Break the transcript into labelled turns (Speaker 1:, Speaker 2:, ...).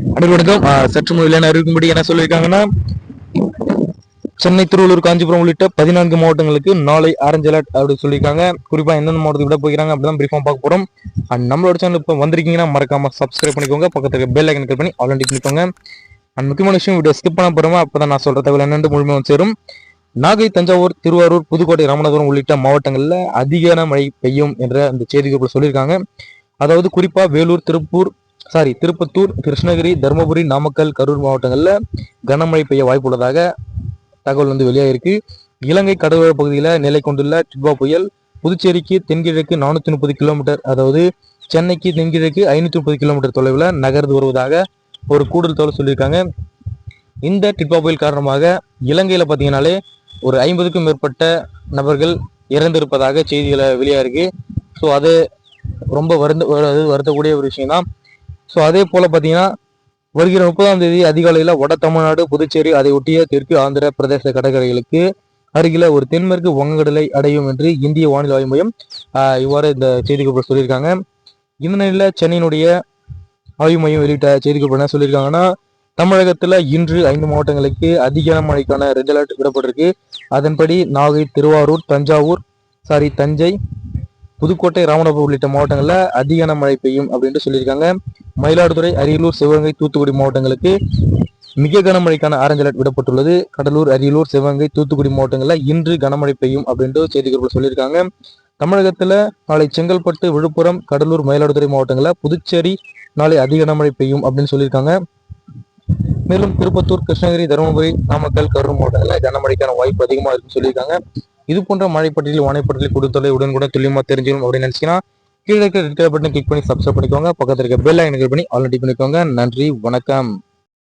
Speaker 1: அனைவருக்கும் சற்று முதலில் அறிவிக்கும்படி என்ன சொல்லியிருக்காங்கன்னா சென்னை திருவள்ளூர் காஞ்சிபுரம் உள்ளிட்ட பதினான்கு மாவட்டங்களுக்கு நாளை ஆரஞ்சு அலர்ட் அப்படின்னு சொல்லியிருக்காங்க. குறிப்பாக எந்தெந்த மாவட்டத்துக்கு விட போகிறாங்க அப்படிதான் பிரிஃபார்ம் பார்க்க போகிறோம் அண்ட் நம்மளோட சேனல் இப்போ வந்திருக்கீங்கன்னா மறக்காம சப்ஸ்கிரைப் பண்ணிக்கோங்க. பக்கத்துக்கு பெல் ஐக்கன் கிளிக் பண்ணி ஆல்ரெடி பண்ணிக்கோங்க அண்ட் முக்கியமான விஷயம் வீடியோ ஸ்கிப் பண்ண போகிறோமா அப்போ தான் நான் சொல்கிற தகவல் என்னென்று முழுமையாக வந்து சேரும். நாகை தஞ்சாவூர் திருவாரூர் புதுக்கோட்டை ராமநாதபுரம் உள்ளிட்ட மாவட்டங்களில் அதிகான மழை பெய்யும் என்ற அந்த செய்திகள் சொல்லியிருக்காங்க. அதாவது குறிப்பாக வேலூர் திருப்பூர் சாரி திருப்பத்தூர் கிருஷ்ணகிரி தருமபுரி நாமக்கல் கரூர் மாவட்டங்களில் கனமழை பெய்ய வாய்ப்புள்ளதாக தகவல் வந்து வெளியாகிருக்கு இலங்கை கடலோர பகுதியில் நிலை கொண்டுள்ள டிட்வா புயல் புதுச்சேரிக்கு தென்கிழக்கு நானூற்றி முப்பது கிலோமீட்டர் அதாவது சென்னைக்கு தென்கிழக்கு ஐநூற்றி முப்பது கிலோமீட்டர் தொலைவில் நகர்ந்து வருவதாக ஒரு கூடுதல் தகவல் சொல்லியிருக்காங்க. இந்த டிட்வா புயல் காரணமாக இலங்கையில் பார்த்தீங்கன்னாலே ஒரு ஐம்பதுக்கும் மேற்பட்ட நபர்கள் இறந்திருப்பதாக செய்திகளை வெளியாயிருக்கு. ஸோ அது ரொம்ப வருந்த வருத்தக்கூடிய ஒரு விஷயம் தான் ஸோ அதே போல் பார்த்தீங்கன்னா வருகிற முப்பதாம் தேதி அதிகாலையில் வட தமிழ்நாடு புதுச்சேரி அதை ஒட்டிய தெற்கு ஆந்திர பிரதேச கடற்கரைகளுக்கு அருகில ஒரு தென்மேற்கு வங்கக்கடலை அடையும் என்று இந்திய வானிலை ஆய்வு மையம் இவ்வாறு இந்த செய்திக்குறிப்பு சொல்லியிருக்காங்க. இந்த நிலையில் சென்னையினுடைய ஆய்வு மையம் வெளியிட்ட செய்திக்குறிப்பு என்ன சொல்லியிருக்காங்கன்னா தமிழகத்துல இன்று ஐந்து மாவட்டங்களுக்கு அதிக மழைக்கான ரெட் அலர்ட் விடப்பட்டிருக்கு. அதன்படி நாகை திருவாரூர் தஞ்சாவூர் சாரி தஞ்சை புதுக்கோட்டை ராமநாதபுரம் உள்ளிட்ட மாவட்டங்களில் அதிகன மழை பெய்யும் அப்படின்ட்டு சொல்லியிருக்காங்க. மயிலாடுதுறை அரியலூர் சிவகங்கை தூத்துக்குடி மாவட்டங்களுக்கு மிக கனமழைக்கான ஆரஞ்சு அலர்ட் விடப்பட்டுள்ளது. கடலூர் அரியலூர் சிவகங்கை தூத்துக்குடி மாவட்டங்களில் இன்று கனமழை பெய்யும் அப்படின்ட்டு செய்திக்குறிப்பில் சொல்லியிருக்காங்க. தமிழகத்தில் நாளை செங்கல்பட்டு விழுப்புரம் கடலூர் மயிலாடுதுறை மாவட்டங்களில் புதுச்சேரி நாளை அதிக கனமழை பெய்யும் அப்படின்னு சொல்லியிருக்காங்க. மேலும் திருப்பத்தூர் கிருஷ்ணகிரி தருமபுரி நாமக்கல் கரூர் மாவட்டங்களில் கனமழைக்கான வாய்ப்பு அதிகமாக இருக்குன்னு சொல்லியிருக்காங்க. இது போன்ற மழை பட்டியல் வானை பட்டியல் கொடுத்தலை உடனுக்குடன் துல்லியமாக தெரிஞ்சிடும் அப்படின்னு நினச்சிங்கன்னா கீழே இருக்கிற ரெட் கலர் பட்டன் கிளிக் பண்ணி சப்ஸ்கிரைப் பண்ணிக்கோங்க. பக்கத்தில் இருக்க பெல் ஐக்கன் கிளிக் பண்ணி ஆல்ரெடி பண்ணிக்கோங்க. நன்றி வணக்கம்.